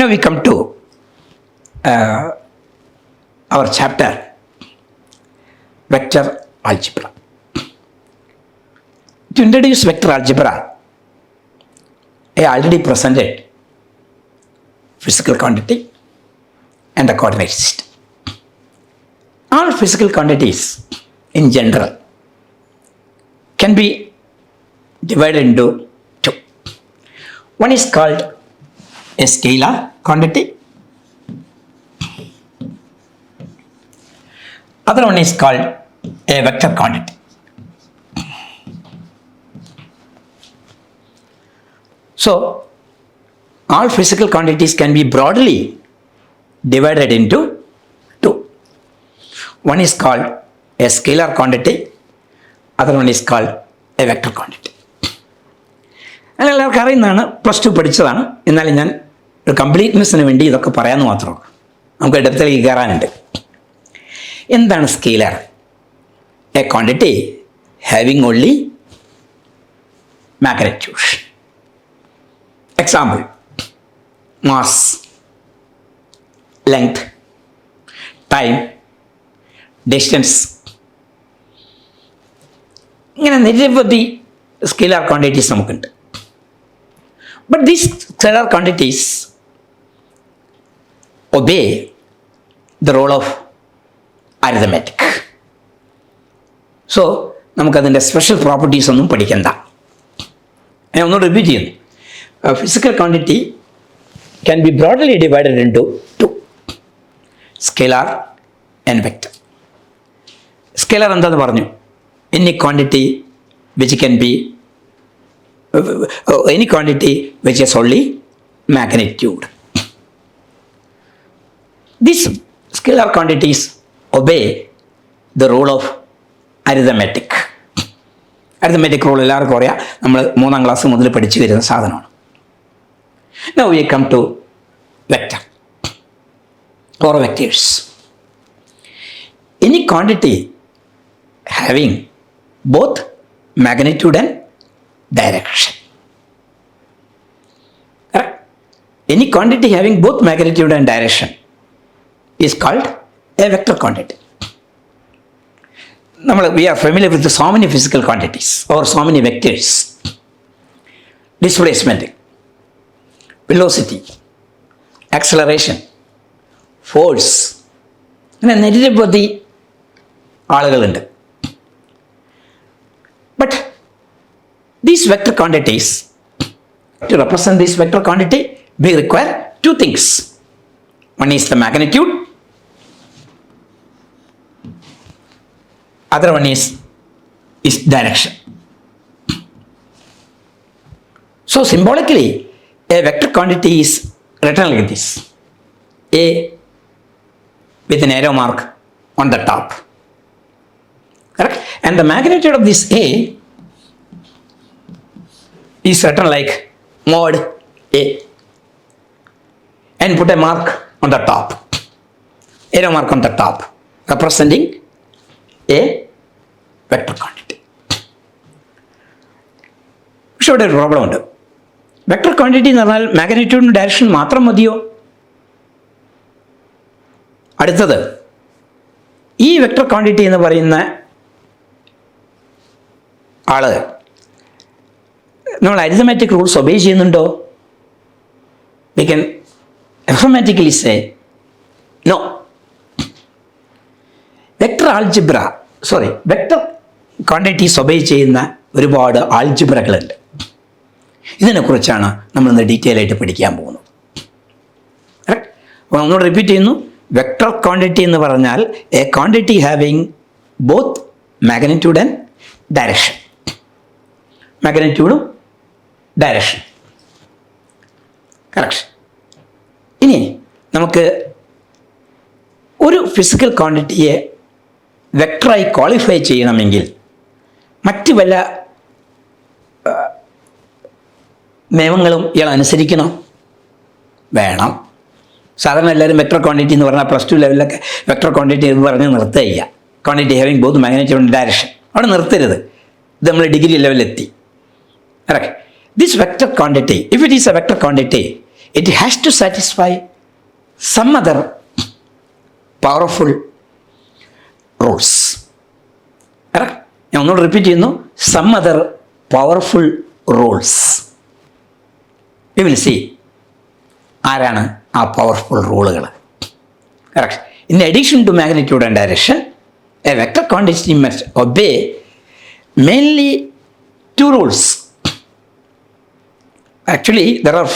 Now we come to uh, our chapter vector algebra. To introduce vector algebra, I already presented physical quantity and the coordinate system. All physical quantities in general can be divided into two. One is called a scalar quantity. Other one is called a vector quantity. So, all physical quantities can be broadly divided into two. One is called a scalar quantity, other one is called a vector quantity. അങ്ങനെ എല്ലാവർക്കും അറിയുന്നതാണ് plus two പഠിച്ചതാണ് എന്നാലും ഞാൻ ഒരു കംപ്ലീറ്റ്നെസ്സിന് വേണ്ടി ഇതൊക്കെ പറയാമെന്ന് മാത്രമാണ് നമുക്ക് ഇടത്തിലേക്ക് കയറാനുണ്ട്. എന്താണ് scalar a quantity having only magnitude example mass length time distance ഇങ്ങനെ നിരവധി സ്കെയിലർ ക്വാണ്ടിറ്റീസ് നമുക്കുണ്ട്. But these scalar quantities obey the role of arithmetic. So നമുക്കതിന്റെ special properties ഒന്നും പഠിക്കണ്ട ഞാൻ ഒന്ന് റിപ്പീറ്റ് ചെയ്യുന്നു physical quantity can be broadly divided into two scalar and vector scalar എന്താന്ന് പറഞ്ഞു any quantity which can be any quantity which which only magnitude. These scalar quantities obey the rule of arithmetic. Arithmetic rule എല്ലാവർക്കും അറിയാം നമ്മൾ മൂന്നാം class മുതൽ പഠിച്ചു വരുന്ന സാധനമാണ് now we come to vector or vectors any quantity having both magnitude and. Correct? Any quantity having both magnitude and direction is called a vector quantity. നമ്മൾ we are familiar with so many physical quantities or so many vectors displacement velocity acceleration force അങ്ങനെ നിരവധി ആളുകളുണ്ട് but these vector quantities to represent this vector quantity we require two things one is the magnitude other one is is direction. So symbolically a vector quantity is written like this. A with an arrow mark on the top. Correct? And the magnitude of this a is written like mod A. And put a mark on the top, arrow mark on the top, representing a vector quantity. പക്ഷെ ഇവിടെ ഒരു problem ഉണ്ട് vector quantity എന്ന് പറഞ്ഞാൽ മാഗ്നിറ്റ്യൂഡിന് direction മാത്രം മതിയോ? അടുത്തത് ഈ വെക്ടർ ക്വാണ്ടിറ്റി എന്ന് പറയുന്ന ആൾ നമ്മൾ അരിതമാറ്റിക് റൂൾസ് ഒബേ ചെയ്യുന്നുണ്ടോ? We can emphatically say no vector algebra sorry vector quantities obey ചെയ്യുന്ന ഒരുപാട് ആൾജിബ്രകളുണ്ട് ഇതിനെക്കുറിച്ചാണ് നമ്മൾ ഇന്ന് ഡീറ്റെയിൽ ആയിട്ട് പഠിക്കാൻ പോകുന്നത്. അപ്പോൾ ഒന്നുകൂടെ റിപ്പീറ്റ് ചെയ്യുന്നു. വെക്ടർ ക്വാണ്ടിറ്റി എന്ന് പറഞ്ഞാൽ a quantity having both magnitude and direction മാഗ്നറ്റ്യൂഡും direction correction ഇനി നമുക്ക് ഒരു ഫിസിക്കൽ ക്വാണ്ടിറ്റിയെ വെക്ടറായി ക്വാളിഫൈ ചെയ്യണമെങ്കിൽ മറ്റ് വല്ല നിയമങ്ങളും ഇയാൾ അനുസരിക്കണം. വേണം. സാധാരണ എല്ലാവരും വെക്ടർ ക്വാണ്ടിറ്റി എന്ന് പറഞ്ഞാൽ പ്ലസ് ടു ലെവലിലൊക്കെ വെക്ടർ ക്വാണ്ടിറ്റി എന്ന് പറഞ്ഞ് നിർത്തുക quantity having both magnitude direction അവിടെ നിർത്തരുത്. ഇത് നമ്മൾ ഡിഗ്രി ലെവലിലെത്തി Correct. This vector quantity, if it is a vector quantity, it has to satisfy some other powerful rules. ഞാൻ ഒന്നുകൂടെ റിപ്പീറ്റ് ചെയ്യുന്നു. Some other powerful rules see ആരാണ് ആ powerful റൂളുകൾ correct in addition to magnitude and direction a vector quantity must obey mainly two rules actually there are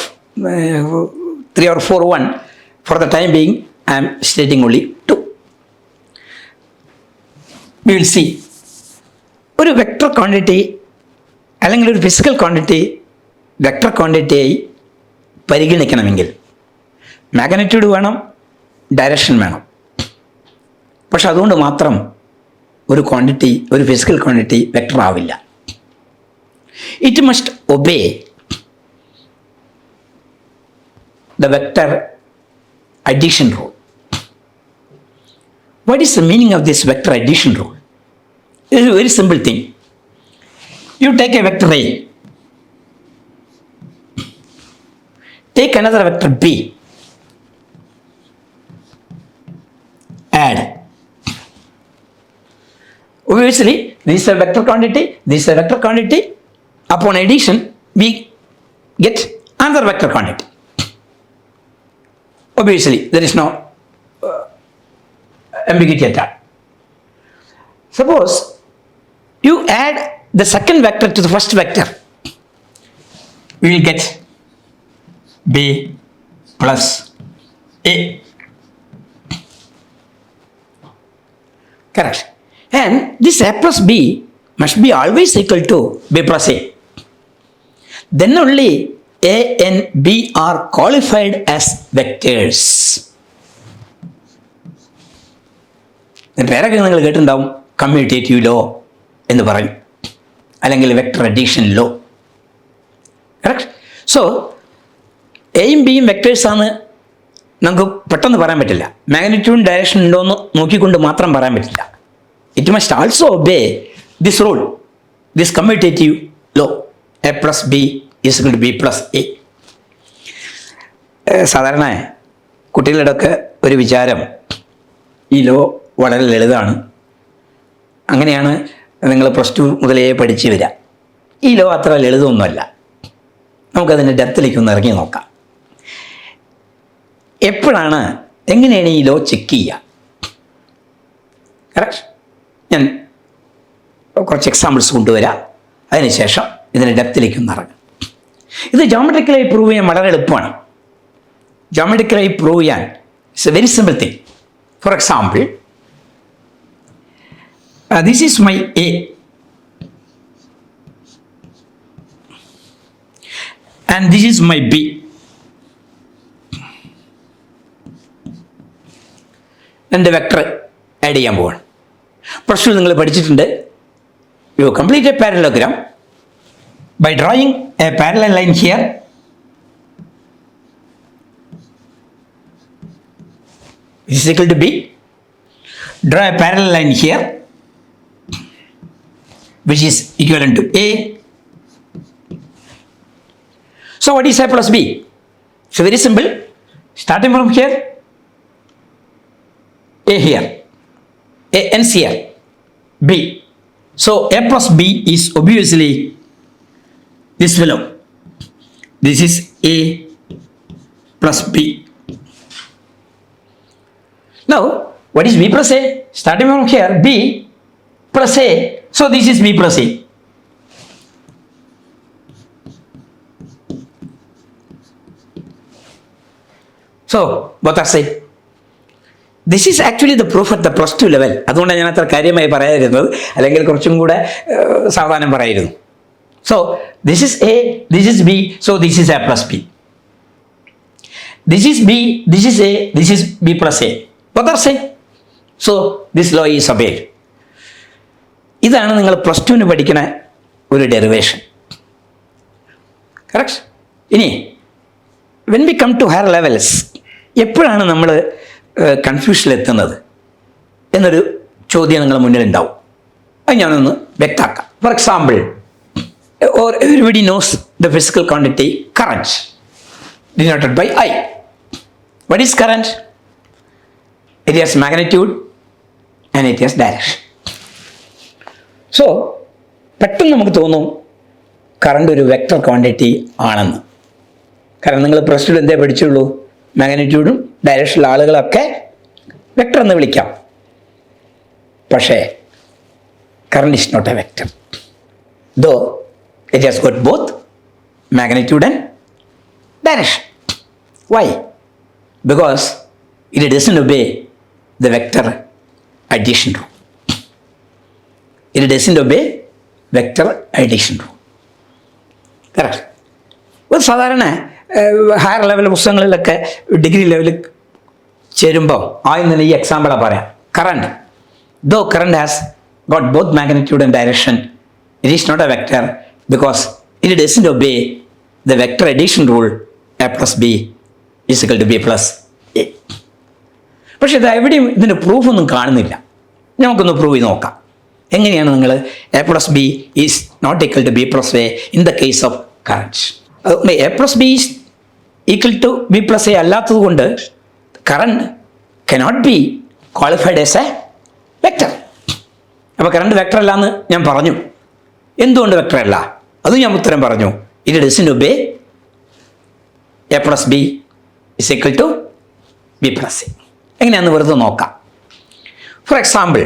three or four one for the time being I am stating only two will see ഒരു vector quantity അല്ലെങ്കിൽ ഒരു physical quantity vector ക്വാണ്ടിറ്റിയായി പരിഗണിക്കണമെങ്കിൽ magnitude വേണം direction വേണം. പക്ഷെ അതുകൊണ്ട് മാത്രം ഒരു ക്വാണ്ടിറ്റി ഒരു ഫിസിക്കൽ ക്വാണ്ടിറ്റി വെക്ടർ ആവില്ല. It must obey the vector addition rule. What is the meaning of this vector addition rule? It is a very simple thing. You take a vector A, take another vector B, add. Obviously, this is a vector quantity, this is a vector quantity. Upon addition, we get another vector quantity. Obviously, there is no ambiguity at all. Suppose you add the second vector to the first vector, we will get b plus a. Correct. And this a plus b must be always equal to b plus a. Then only a and b are qualified as vectors. പേരൊക്കെ നിങ്ങൾ കേട്ടിട്ടുണ്ടാവും commutative law എന്ന് പറയും. അല്ലെങ്കിൽ vector addition law correct so എയും ബിയും വെക്ടേഴ്സാണ് നമുക്ക് പെട്ടെന്ന് പറയാൻ പറ്റില്ല. മാഗ്നിറ്റ്യൂഡ് ഡയറക്ഷൻ ഉണ്ടോ എന്ന് നോക്കിക്കൊണ്ട് മാത്രം പറയാൻ പറ്റില്ല. It must also obey this rule this commutative law A plus B is B plus A സാധാരണ കുട്ടികളുടെ ഒക്കെ ഒരു വിചാരം ഈ ലോ വളരെ ലളിതമാണ്. അങ്ങനെയാണ് നിങ്ങൾ പ്ലസ് ടു മുതലേ പഠിച്ചു വരിക. ഈ ലോ അത്ര ലളിതമൊന്നുമല്ല. നമുക്കതിന്റെ ഡെപ്തിലേക്ക് ഒന്ന് ഇറങ്ങി നോക്കാം. എപ്പോഴാണ് എങ്ങനെയാണ് ഈ ലോ ചെക്ക് ചെയ്യുക? കറക്റ്റ് ഞാൻ കുറച്ച് എക്സാമ്പിൾസ് കൊണ്ടുവരാം. അതിനുശേഷം ഇതിന്റെ ഡെപ്തിലേക്ക് ഒന്ന് ഇറങ്ങും. ഇത് ജോമെട്രിക്കലായി പ്രൂവ് ചെയ്യാൻ വളരെ എളുപ്പമാണ്. ജോമെട്രിക്കലായി പ്രൂവ് ചെയ്യാൻ it's a very simple thing for example this is my A. And this is my B. എന്റെ വെക്ടർ ആഡ് ചെയ്യാൻ പോവാണ് ടു നിങ്ങൾ പഠിച്ചിട്ടുണ്ട് you complete a parallelogram drawing a parallel line here this is equal to b draw a parallel line here which is equivalent to a so what is a plus b so very simple starting from here a here a ends here b so a plus b is obviously this fellow. This is A plus B. Now, what is B plus A? Starting from here, B plus A. So, this is B plus A. So, both are same. This is actually the proof at the plus two level അതുകൊണ്ടാണ് ഞാൻ അത്ര കാര്യമായി പറയാതിരുന്നത് അല്ലെങ്കിൽ കുറച്ചും കൂടെ സാവധാനം പറയായിരുന്നു So this is A, this is B, so this is A plus B. This is B, this is A, this is B plus A. What are say? So this law is obeyed. ഇതാണ് നിങ്ങൾ plus ടുവിന് പഠിക്കുന്ന ഒരു derivation correct ഇനി when we come to higher levels എപ്പോഴാണ് നമ്മൾ കൺഫ്യൂഷനിലെത്തുന്നത് എന്നൊരു ചോദ്യം നിങ്ങളുടെ മുന്നിൽ ഉണ്ടാവും അത് ഞാനൊന്ന് വ്യക്താക്കാം for example or everybody knows the physical quantity current denoted by I what is current it has magnitude and it has direction. So പെട്ടെന്ന് നമുക്ക് തോന്നും കറണ്ട് ഒരു വെക്ടർ ക്വാണ്ടിറ്റി ആണെന്ന്. കാരണം നിങ്ങൾ പ്ലസ് ടു എന്തേ പഠിച്ചുള്ളൂ? മാഗ്നിറ്റ്യൂഡും ഡയറക്ഷനിലുള്ള ആളുകളൊക്കെ വെക്ടർ എന്ന് വിളിക്കാം. പക്ഷേ current is not a vector though it has got both magnitude and direction why because it doesn't obey the vector addition rule. It doesn't obey vector addition rule. Correct. ഒരു സാധാരണ higher level പുസ്തകങ്ങളിലൊക്കെ degree ലെവലിൽ ചേരുമ്പോൾ ആദ്യം തന്നെ ഈ എക്സാമ്പിളാണ് പറയാം. Current though current has got both magnitude and direction it is not a vector because it doesn't obey the vector addition rule A plus B is equal to B plus A പക്ഷേ ഇത് എവിടെയും ഇതിന്റെ പ്രൂഫൊന്നും കാണുന്നില്ല. നമുക്കൊന്ന് prove ചെയ്ത് നോക്കാം. എങ്ങനെയാണ് നിങ്ങൾ A plus B is not equal to B plus A in the case of current A plus B is equal to B plus A അല്ലാത്തത് കൊണ്ട് current cannot be qualified as a vector അപ്പോൾ current vector അല്ല എന്ന് ഞാൻ പറഞ്ഞു. എന്തുകൊണ്ട് vector അല്ല? അതും ഞാൻ ഉത്തരം പറഞ്ഞു. It doesn't obey A plus B is equal to B plus A എങ്ങനെയാണെന്ന് വെറുതെ നോക്കാം. ഫോർ എക്സാമ്പിൾ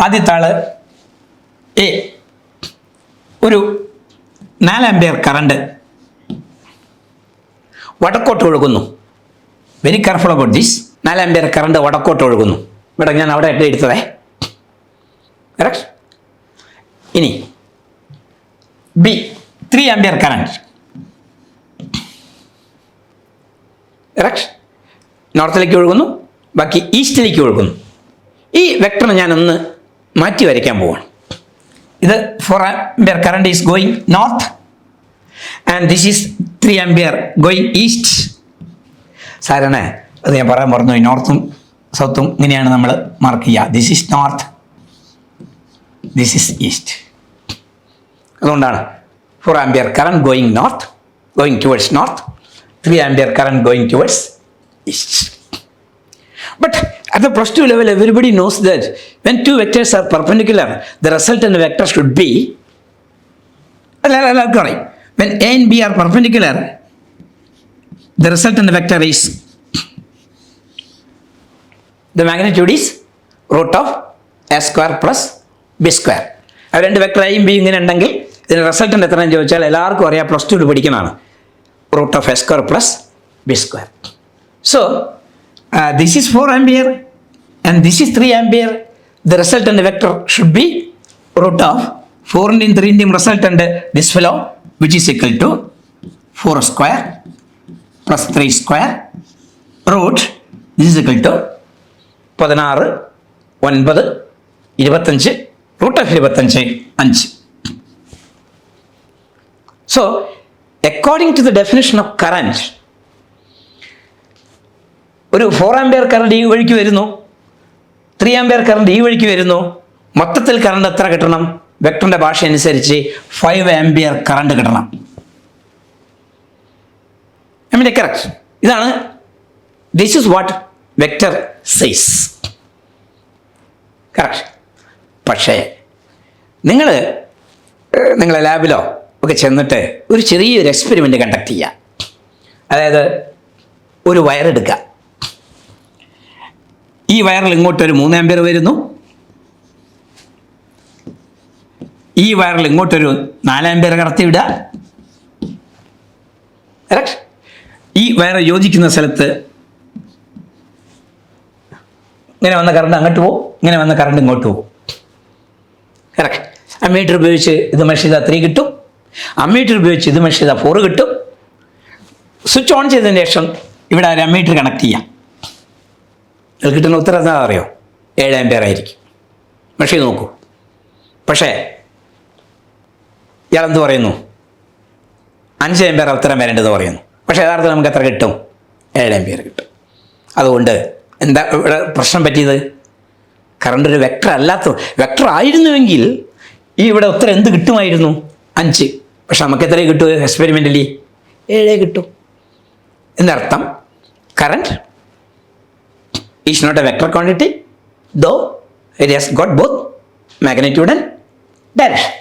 ആദ്യത്തെ ആൾ എ. ഒരു നാല് കറണ്ട്. വടക്കോട്ട് ഒഴുകുന്നു. വെരി കെയർഫുൾ അബൌട്ട് ദിസ് നാല് കറണ്ട് വടക്കോട്ട് ഒഴുകുന്നു. ഇവിടെ ഞാൻ അവിടെ ഇട്ട് എടുത്തതേ. കറക്റ്റ് ഇനി B three ampere current correct നോർത്തിലേക്ക് ഒഴുകുന്നു. ബാക്കി ഈസ്റ്റിലേക്ക് ഒഴുകുന്നു. ഈ വെക്ടർ ഞാനൊന്ന് മാറ്റി വരയ്ക്കാൻ പോവാണ്. ഇത് four ampere current is going north and this is three ampere going east സാധാരണ അത് ഞാൻ പറയാൻ പറഞ്ഞു നോർത്തും സൗത്തും ഇങ്ങനെയാണ് നമ്മൾ മാർക്ക് ചെയ്യുക. This is north this is east അതുകൊണ്ടാണ് four ampere current going north going towards north three ampere current going towards east But at the plus two level, everybody knows that when two vectors are perpendicular, the resultant vector should be. അറിയാം when A and B are perpendicular, the resultant vector is the magnitude is root of A square plus B square. അത് രണ്ട് vector എയും B ഇങ്ങനെ ഉണ്ടെങ്കിൽ ഇതിന് resultant എത്രയെന്ന് ചോദിച്ചാൽ എല്ലാവർക്കും അറിയാം പ്ലസ് ടു പഠിക്കുന്നതാണ് root of A square plus B square so this is 4 ampere and this is 3 ampere the resultant vector should be root of 4 into 3 into resultant this fellow which is equal to 4 square plus 3 square root this is equal to 16 9 25 root of 25 5 so according to the definition of current ഒരു four ampere current ഈ വഴിക്ക് വരുന്നു three ampere current ഈ വഴിക്ക് വരുന്നു. മൊത്തത്തിൽ current എത്ര കിട്ടണം? വെക്ടറിന്റെ ഭാഷ അനുസരിച്ച് ഫൈവ് ആംബിയർ കറണ്ട് കിട്ടണം. കറക്റ്റ് ഇതാണ് this is what vector says correct പക്ഷേ നിങ്ങൾ നിങ്ങളെ ലാബിലോ ഒക്കെ ചെന്നിട്ട് ഒരു ചെറിയൊരു എക്സ്പെരിമെന്റ് കണ്ടക്ട് ചെയ്യുക അതായത് ഒരു വയറെടുക്കുക ഈ വയറിൽ ഇങ്ങോട്ട് ഒരു മൂന്ന് ആംബിയർ വരുന്നു. ഈ വയറിൽ ഇങ്ങോട്ടൊരു നാല് ആംബിയർ കടത്തി വിടുക. കറക്റ്റ് ഈ വയർ യോജിക്കുന്ന സ്ഥലത്ത് ഇങ്ങനെ വന്ന കറണ്ട് അങ്ങോട്ട് പോകും ഇങ്ങനെ വന്ന കറണ്ട് ഇങ്ങോട്ട് പോകും. കറക്റ്റ് അമ്മീറ്റർ ഉപയോഗിച്ച് ഇത് മെഷ് ചെയ്താൽ ത്രീ കിട്ടും. അമ്മീറ്റർ ഉപയോഗിച്ച് ഇത് മെഷ് ചെയ്താൽ ഫോർ കിട്ടും. സ്വിച്ച് ഓൺ ചെയ്തതിന് ശേഷം ഇവിടെ ഒരു അമ്മീറ്റർ കണക്ട് ചെയ്യാം. ഇതിൽ കിട്ടുന്ന ഉത്തരം എന്താ അറിയോ? ഏഴ് ആംബിയർ ആയിരിക്കും. പക്ഷേ നോക്കൂ. പക്ഷേ ഇയാൾ എന്ത് പറയുന്നു? അഞ്ച് ആംബിയർ ഉത്തരം വരേണ്ടത് പറയുന്നു. പക്ഷേ യഥാർത്ഥത്തിൽ നമുക്ക് എത്ര കിട്ടും? ഏഴ് ആംബിയർ കിട്ടും. അതുകൊണ്ട് എന്താ ഇവിടെ പ്രശ്നം പറ്റിയത്? കറണ്ട് ഒരു വെക്ടർ അല്ലാത്ത വെക്ടർ ആയിരുന്നുവെങ്കിൽ ഈ ഇവിടെ ഉത്തരം എന്ത് കിട്ടുമായിരുന്നു? അഞ്ച്. പക്ഷെ നമുക്ക് എത്രയും കിട്ടും എക്സ്പെരിമെന്റലി ഏഴേ കിട്ടും. എന്നർത്ഥം current is not a vector quantity, though it has got both magnitude and direction.